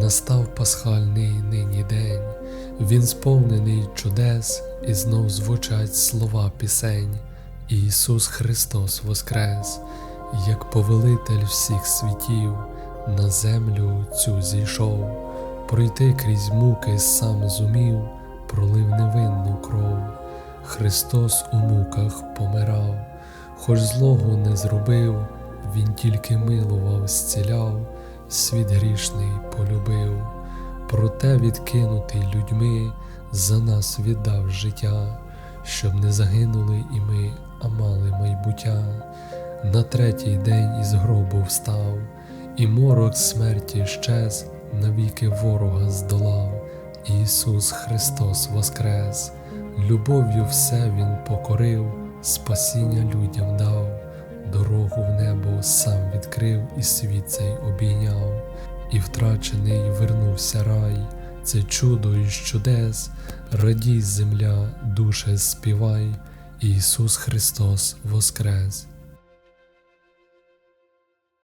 Настав пасхальний нині день, він сповнений чудес, і знов звучать слова пісень. Ісус Христос Воскрес, як повелитель всіх світів, на землю цю зійшов, пройти крізь муки сам зумів, пролив невинну кров. Христос у муках помирав, хоч злого не зробив, Він тільки милував, зціляв, світ грішний полюбив, проте відкинутий людьми за нас віддав життя, щоб не загинули і ми, а мали майбуття. На третій день із гробу встав, і морок смерті щез, навіки ворога здолав. Ісус Христос Воскрес, любов'ю все Він покорив, спасіння людям дав, дорогу в небо сам відкрив і світ цей обійняв, і втрачений вернувся рай, це чудо із чудес, радій земля, душе співай, Ісус Христос Воскрес.